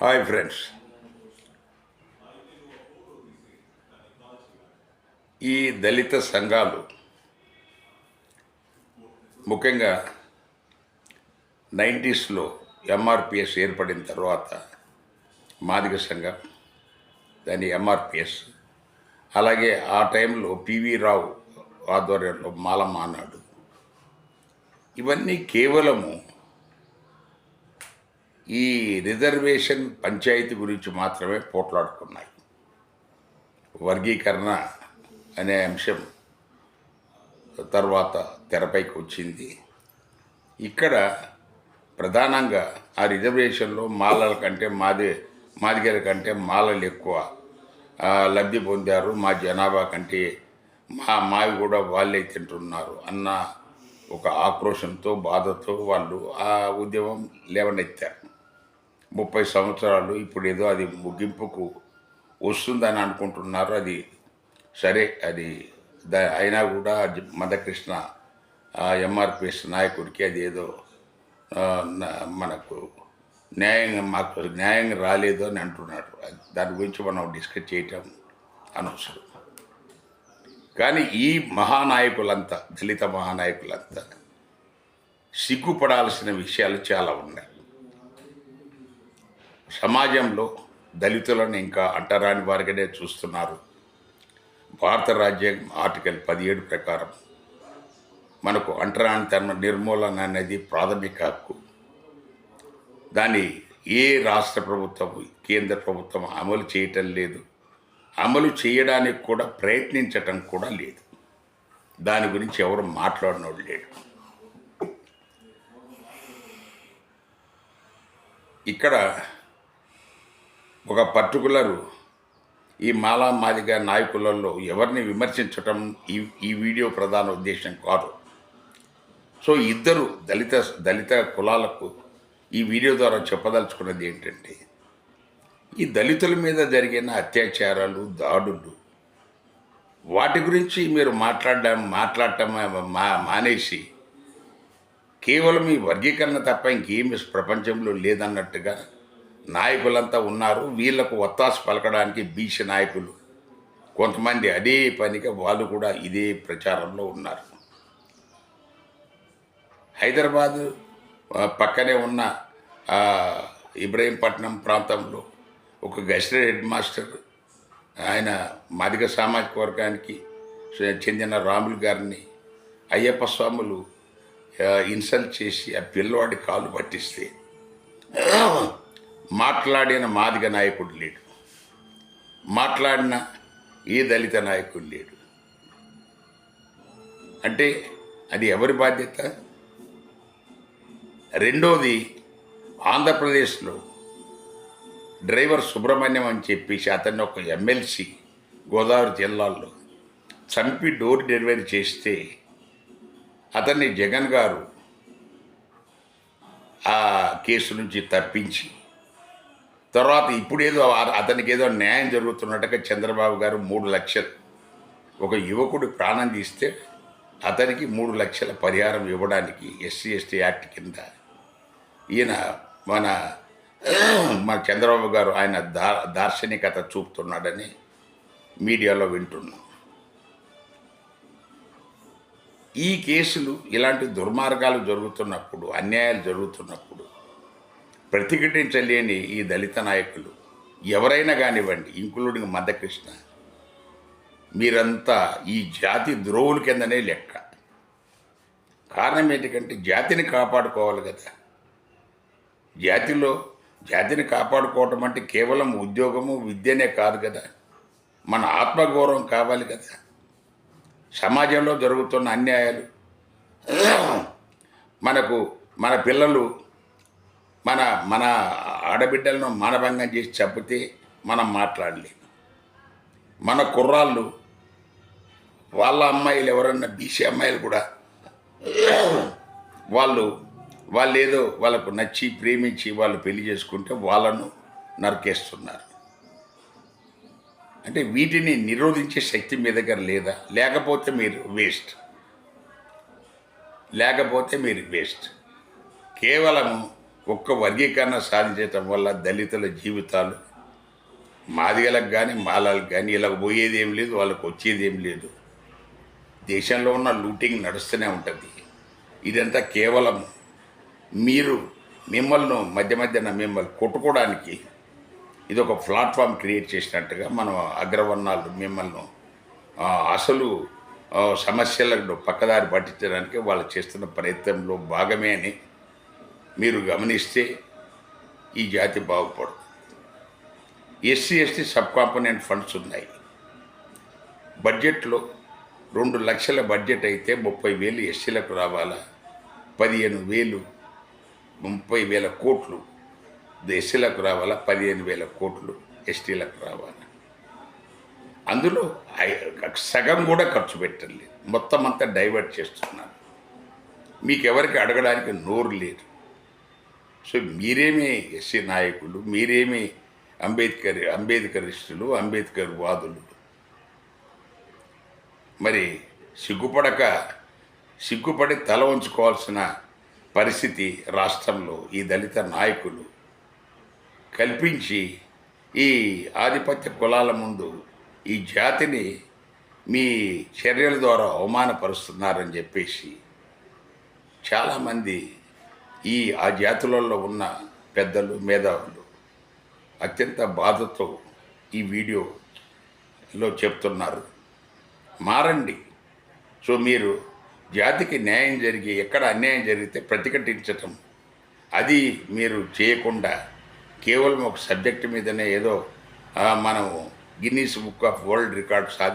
Hi friends ఈ దళిత సంఘాలు ముఖ్యంగా నైంటీస్లో ఎంఆర్పిఎస్ ఏర్పడిన తర్వాత మాదిగ సంఘం దాని ఎంఆర్పిఎస్ అలాగే ఆ టైంలో పివి రావు ఆధ్వర్యంలో మాలమానాడు. ఇవన్నీ కేవలము ఈ రిజర్వేషన్ పంచాయతీ గురించి మాత్రమే పోట్లాడుకున్నాయి. వర్గీకరణ అనే అంశం తర్వాత తెరపైకి వచ్చింది. ఇక్కడ ప్రధానంగా ఆ రిజర్వేషన్లో మాలల కంటే మాది మాదిగల కంటే మాలలు ఎక్కువ లబ్ధి పొందారు. మా జనాభా కంటే మా మావి కూడా వాళ్ళే తింటున్నారు అన్న ఒక ఆక్రోషంతో బాధతో వాళ్ళు ఆ ఉద్యమం లేవనెత్తారు. ముప్పై సంవత్సరాలు ఇప్పుడు ఏదో అది ముగింపుకు వస్తుందని అనుకుంటున్నారు. అది సరే అది దా అయినా కూడా మదకృష్ణ ఎంఆర్పిఎస్ నాయకుడికి అది ఏదో మనకు న్యాయంగా మాకు న్యాయంగా రాలేదు అని అంటున్నాడు దాని గురించి మనం డిస్కస్ చేయటం అనవసరం. కానీ ఈ మహానాయకులంతా దళిత మహానాయకులంతా సిగ్గుపడాల్సిన విషయాలు చాలా ఉన్నాయి. సమాజంలో దళితులను ఇంకా అంటరాని వారిగానే చూస్తున్నారు. భారత రాజ్యాంగం ఆర్టికల్ పదిహేడు ప్రకారం మనకు అంటరానితనం నిర్మూలన అనేది ప్రాథమిక హక్కు. దాన్ని ఏ రాష్ట్ర ప్రభుత్వం కేంద్ర ప్రభుత్వం అమలు చేయటం లేదు. అమలు చేయడానికి కూడా ప్రయత్నించటం కూడా లేదు. దాని గురించి ఎవరు మాట్లాడినోడు లేడు. ఇక్కడ ఒక పర్టికులరు ఈ మాలా మాదిగ నాయకులలో ఎవరిని విమర్శించటం ఈ ఈ వీడియో ప్రధాన ఉద్దేశం కాదు. సో ఇద్దరు దళిత దళిత కులాలకు ఈ వీడియో ద్వారా చెప్పదలుచుకున్నది ఏంటంటే ఈ దళితుల మీద జరిగిన అత్యాచారాలు దాడులు వాటి గురించి మీరు మాట్లాడడం మాట్లాడటం మా మానేసి కేవలం ఈ వర్గీకరణ తప్ప ఇంకేమి ప్రపంచంలో లేదన్నట్టుగా నాయకులంతా ఉన్నారు. వీళ్ళకు ఒత్తాసు పలకడానికి బీసీ నాయకులు. కొంతమంది అదే పనిగా వాళ్ళు కూడా ఇదే ప్రచారంలో ఉన్నారు. హైదరాబాదు పక్కనే ఉన్న ఇబ్రహీంపట్నం ప్రాంతంలో ఒక గెస్టెడ్ హెడ్ మాస్టర్ ఆయన మాదిగ సామాజిక వర్గానికి చెందిన రాములు గారిని అయ్యప్ప స్వాములు ఇన్సల్ట్ చేసి ఆ పిల్లవాడి కాలు పట్టిస్తే మాట్లాడిన మాదిగ నాయకుడు లేడు. మాట్లాడిన ఏ దళిత నాయకుడు లేడు. అంటే అది ఎవరి బాధ్యత? రెండోది ఆంధ్రప్రదేశ్లో డ్రైవర్ సుబ్రహ్మణ్యం అని చెప్పేసి అతన్ని ఒక ఎమ్మెల్సీ గోదావరి జిల్లాలో చంపి డోర్ డెలివరీ చేస్తే అతన్ని జగన్ గారు ఆ కేసు నుంచి తప్పించి తర్వాత ఇప్పుడేదో అతనికి ఏదో న్యాయం జరుగుతున్నట్టుగా చంద్రబాబు గారు మూడు లక్షలు. ఒక యువకుడు ప్రాణం తీస్తే అతనికి మూడు లక్షల పరిహారం ఇవ్వడానికి ఎస్సీ ఎస్టీ యాక్ట్ కింద ఈయన మన మన చంద్రబాబు గారు ఆయన దా దార్శనికత చూపుతున్నాడని మీడియాలో వింటున్నాం. ఈ కేసులు ఇలాంటి దుర్మార్గాలు జరుగుతున్నప్పుడు అన్యాయాలు జరుగుతున్నప్పుడు ప్రతిఘటించలేని ఈ దళిత నాయకులు. ఎవరైనా కానివ్వండి ఇంక్లూడింగ్ మద్దకృష్ణ మీరంతా ఈ జాతి ద్రోవుల కిందనే లెక్క. కారణం ఏంటంటే జాతిని కాపాడుకోవాలి కదా. జాతిలో జాతిని కాపాడుకోవటం అంటే కేవలం ఉద్యోగము విద్యనే కాదు కదా. మన ఆత్మగౌరవం కావాలి కదా. సమాజంలో జరుగుతున్న అన్యాయాలు మనకు మన పిల్లలు మన మన ఆడబిడ్డలను మానభంగం చేసి చంపితే మనం మాట్లాడలేము. మన కుర్రాళ్ళు వాళ్ళ అమ్మాయిలు ఎవరన్నా బీసీ అమ్మాయిలు కూడా వాళ్ళు వాళ్ళు ఏదో వాళ్ళకు నచ్చి ప్రేమించి వాళ్ళు పెళ్ళి చేసుకుంటే వాళ్ళను నరికేస్తున్నారు. అంటే వీటిని నిరోధించే శక్తి మీ దగ్గర లేదా? లేకపోతే మీరు వేస్ట్. లేకపోతే మీరు వేస్ట్. కేవలము ఒక్క వర్గీకరణ సాధించటం వల్ల దళితుల జీవితాలు మాదిగలకు కానీ మాలలకు కానీ ఇలా పోయేది ఏం లేదు వాళ్ళకి వచ్చేది ఏం లేదు. దేశంలో ఉన్న లూటింగ్ నడుస్తూనే ఉంటుంది. ఇదంతా కేవలం మీరు మిమ్మల్ని మధ్య మధ్యన మిమ్మల్ని కొట్టుకోవడానికి ఇది ఒక ప్లాట్ఫామ్ క్రియేట్ చేసినట్టుగా మనం అగ్రవర్ణాలు మిమ్మల్ని అసలు సమస్యలను పక్కదారి పట్టించడానికి వాళ్ళు చేస్తున్న ప్రయత్నంలో భాగమే అని మీరు గమనిస్తే ఈ జాతి బాగుపడుతుంది SC ST sub component funds ఉన్నాయి. బడ్జెట్లో రెండు లక్షల బడ్జెట్ అయితే ముప్పై వేలు ఎస్సీలకు రావాలా? పదిహేను వేలు ముప్పై వేల కోట్లు ఎస్సీలకు రావాలా? పదిహేను వేల కోట్లు ఎస్టీలకు రావాలా? అందులో సగం కూడా ఖర్చు పెట్టలేదు. మొత్తం అంతా డైవర్ట్ చేస్తున్నారు. మీకు ఎవరికి అడగడానికి నోరు లేదు. సో మీరేమి ఎస్సీ నాయకులు మీరేమి అంబేద్కర్ అంబేద్కరిస్టులు అంబేద్కర్ వాదులు? మరి సిగ్గుపడక సిగ్గుపడి తల ఉంచుకోవాల్సిన పరిస్థితి రాష్ట్రంలో ఈ దళిత నాయకులు కల్పించి ఈ ఆధిపత్య కులాల ముందు ఈ జాతిని మీ చర్యల ద్వారా అవమానపరుస్తున్నారని చెప్పేసి చాలామంది ఈ ఆ జాతులలో ఉన్న పెద్దలు మేధావులు అత్యంత బాధతో ఈ వీడియోలో చెప్తున్నారు. మారండి. సో మీరు జాతికి న్యాయం జరిగి ఎక్కడ అన్యాయం జరిగితే ప్రతిఘటించటం. అది మీరు చేయకుండా కేవలం ఒక సబ్జెక్ట్ మీదనే ఏదో మనము మనం Guinness book of world record సాధి